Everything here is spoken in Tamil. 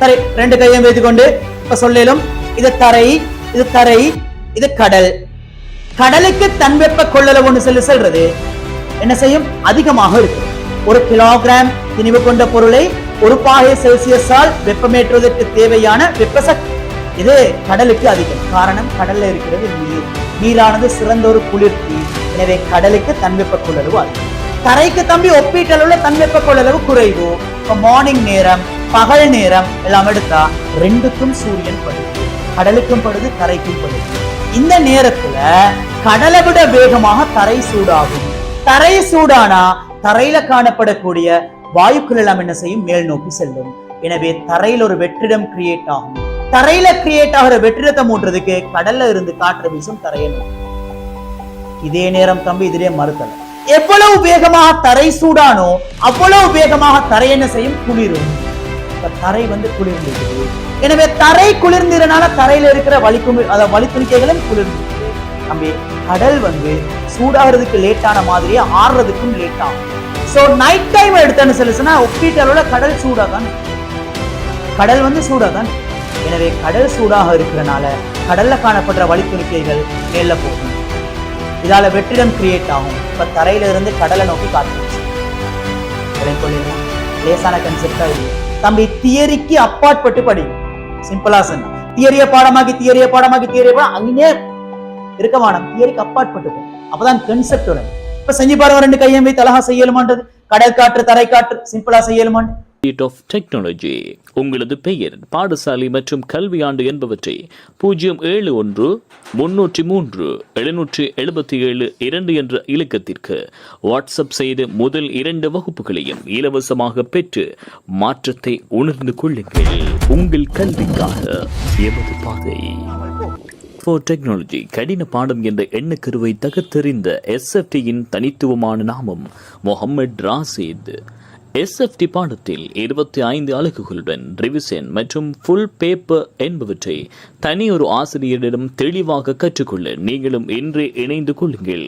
தரை ரெண்டு கையும் வைத்துக்கொண்டு இப்ப சொல்லிலும் இது தரை இது தரை இது கடல். கடலுக்கு தன்வெப்ப கொள்ளளவுன்னு சொல்லி சொல்றது. என்ன செய்யும்? அதிகமாக இருக்கும். ஒரு கிலோகிராம் திணிவு கொண்ட பொருளை ஒரு பாகை செல்சியஸால் வெப்பமேற்றுவதற்கு தேவையான வெப்ப சக்தி இது கடலுக்கு அதிகம். காரணம் கடல்ல இருக்கிறது நீர். நீரானது சிறந்த ஒரு குளிர்ச்சி. எனவே கடலுக்கு தன்வெப்ப கொள்ளளவு அதிகம். தரைக்கு தம்பி ஒப்பீட்டளவுல தன்வெப்ப கொள்ளளவு குறைவு. இப்போ மார்னிங் நேரம். பகல் நேரம் எல்லாம் எடுத்தா ரெண்டுக்கும் சூரியன் படுது கடலுக்கும் படுது கரைக்கும் படுது இந்த நேரத்துல கடலை விட வேகமாக தரை சூடாகும். தரை சூடானா தரையில காணப்படக்கூடிய வாயுக்கள் எல்லாம் என்ன செய்யும்? மேல் நோக்கி செல்லும். எனவே தரையில் ஒரு வெற்றிடம் கிரியேட் ஆகும். தரையில கிரியேட் ஆகிற வெற்றிடத்தை மூட்டுறதுக்கு கடல்ல இருந்து காற்று வீசும் தரையை இதே நேரம் தம்பி இதிலே மறுத்தல. எவ்வளவு வேகமாக தரை சூடானோ அவ்வளவு வேகமாக தரை என்ன செய்யும்? குளிரும். இப்போ தரை வந்து குளிர்ந்திருக்குது. எனவே தரை குளிர்ந்ததுனால தரையில இருக்கிற வலிக்கும் அதாவது வலித்துணிக்கைகளும் குளிர்ந்திருக்குது. தம்பி கடல் வந்து சூடாகிறதுக்கு லேட்டான மாதிரியே ஆறுறதுக்கும் லேட் ஆகும். ஸோ நைட் டைம் எடுத்தேன்னு சொல்லுச்சுன்னா ஒப்பீட்டளவில் கடல் சூடாக தான் கடல் வந்து சூடாக தான் எனவே கடல் சூடாக இருக்கிறனால கடல்ல காணப்படுற வழித்துணிக்கைகள் மேல போகும். இதால வெற்றிடம் கிரியேட் ஆகும். இப்ப தரையில இருந்து கடலை நோக்கி காத்து லேசான கன்செப்டா இல்லை தம்பி தியரிக்கு அப்பாற்பட்டு படி. சிம்பிளா சொன்ன. தியரிய பாடமாக்கி தியரிய பாடமாக்கி தியரிய பாடம் அங்கே இருக்க வேணாம் தியரிக்கு அப்பாற்பட்டு அப்பதான் கன்செப்ட் வரும். இப்ப செஞ்சு பாருங்க ரெண்டு கையம்பை தலகா செய்யலுமான்றது. கடல் காற்று தரை காற்று சிம்பிளா செய்யலுமான் ஆஃப் டெக்னாலஜி உங்களது பெயர் பாடசாலை மற்றும் கல்வி ஆண்டு என்பவற்றை பூஜ்ஜியம் ஏழு ஒன்று முன்னூற்றி மூன்று எழுநூற்றி எழுபத்தி ஏழு இரண்டு என்ற இலக்கத்திற்கு வாட்ஸ்அப் செய்து முதல் இரண்டு வகுப்புகளையும் இலவசமாக பெற்று மாற்றத்தை உணர்ந்து கொள்ளுங்கள். உங்கள் கல்விக்காக எமது பாதை. ஃபார் டெக்னாலஜி கடின பாடம் என்ற எண்ணக்கருவை தகர்த்தெறிந்த எஸ்எஃப்டியின் தனித்துவமான நாமம் முகமது ராசித். எஸ்எஃப்டி பாடத்தில் இருபத்தி ஐந்து அலகுகளுடன் ரிவிசன் மற்றும் ஃபுல் பேப்பர் என்பவற்றை தனி ஒரு ஆசிரியரிடம் தெளிவாக கற்றுக்கொள்ள நீங்களும் இன்றே இணைந்து கொள்ளுங்கள்.